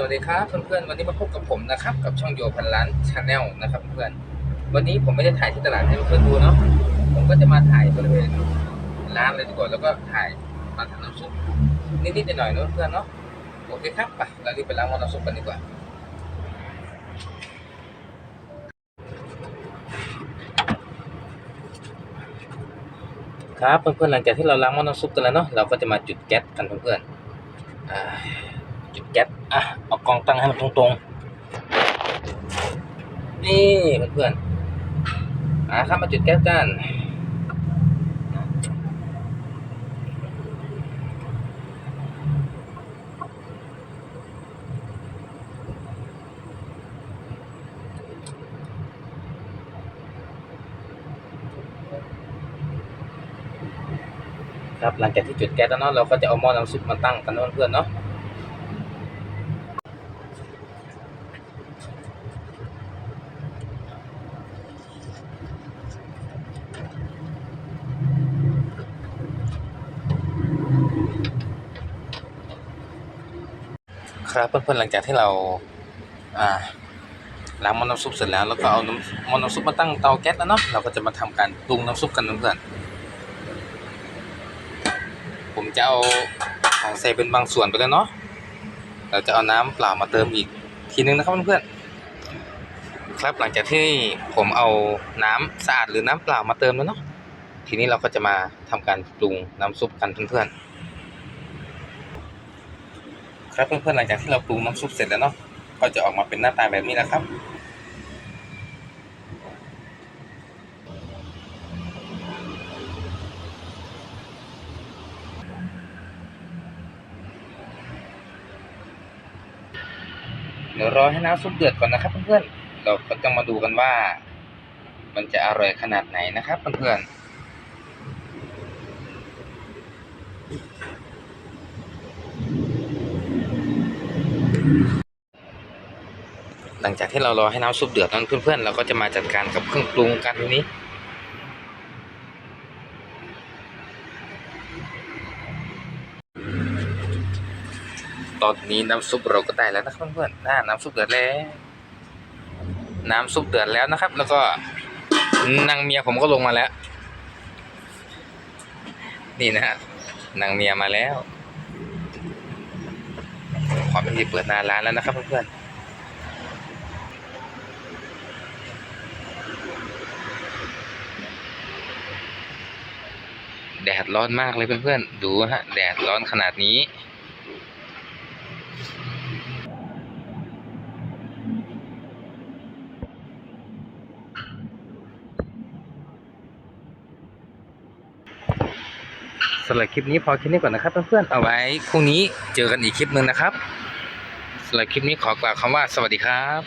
สวัสดีครับเพื่อนๆวันนี้มาพบกับผมนะครับกับช่องโยพันล้านชาแนลนะครับเพื่อนวันนี้ผมไม่ได้ถ่ายที่ตลาดให้เพื่อนดูเนาะผมก็จะมาถ่ายบริเวณร้านเลยดีกว่าแล้วก็ถ่ายมาทำน้ำซุปนิดๆหน่อยๆเนอะเพื่อนเนาะโอเคครับไปเรารีบไปล้างน้ำซุปกันดีกว่าครับเพื่อนๆหลังจากที่เราล้างน้ำซุปกันแล้วเนาะเราก็จะมาจุดแก๊สกันเพื่อนๆอ่า จุดแก๊สอะเอากองตั้งให้มันตรงๆ นี่เพื่อนๆอ่าครับมาจุดแก๊สกันครับหลังจากที่จุดแก๊สแล้วเนาะเราก็จะเอาหม้อน้ำซุปมาตั้งกันเนาะเพื่อนๆเนาะ ครับเพื่อนๆหลังจากที่เราอ่าล้างมอน้ำซุปเสร็จแล้วแล้วก็เอาน้ำมอน้ำซุปมาตั้งเตาแก๊สแล้วเนาะเราก็จะมาทำการปรุงน้ำซุปกันเพื่อนๆผมจะเอาของใส่เป็นบางส่วนไปแล้วเนาะเราจะเอาน้ำเปล่ามาเติมอีกทีนึงนะครับเพื่อนๆครับหลังจากที่ผมเอาน้ำสะอาดหรือน้ำเปล่ามาเติมแล้วเนาะทีนี้เราก็จะมาทำการปรุงน้ำซุปกันเพื่อนๆ ครับเพื่อนๆหลังจากที่เราปรุงน้ำซุปเสร็จแล้วเนาะก็จะออกมาเป็นหน้าตาแบบนี้นะครับเดี๋ยวรอให้น้ำซุปเดือดก่อนนะครับเพื่อนๆ เราก็จะมาดูกันว่า มันจะอร่อยขนาดไหนนะครับเพื่อนๆ หลังจากที่เรารอให้น้ำซุปเดือดนั้นเพื่อนๆเราก็จะมาจัดการกับเครื่องปรุงกันทีนี้ตอนนี้น้ำซุปเราก็ได้แล้วนะครับเพื่อนๆน่าน้ำซุปเดือดแล้ว น้ำซุปเดือดแล้วนะครับ แล้วก็นางเมียผมก็ลงมาแล้ว นี่นะฮะนางเมียมาแล้วขอเป็นที่เปิดหน้าร้านแล้วนะครับเพื่อนๆ แดดร้อนมากเลยเพื่อนๆ ดูฮะ แดดร้อนขนาดนี้ สำหรับคลิปนี้พอแค่นี้ก่อนนะครับเพื่อนๆ เอาไว้พรุ่งนี้เจอกันอีกคลิปหนึ่งนะครับสำหรับคลิปนี้ขอกล่าวคำว่าสวัสดีครับ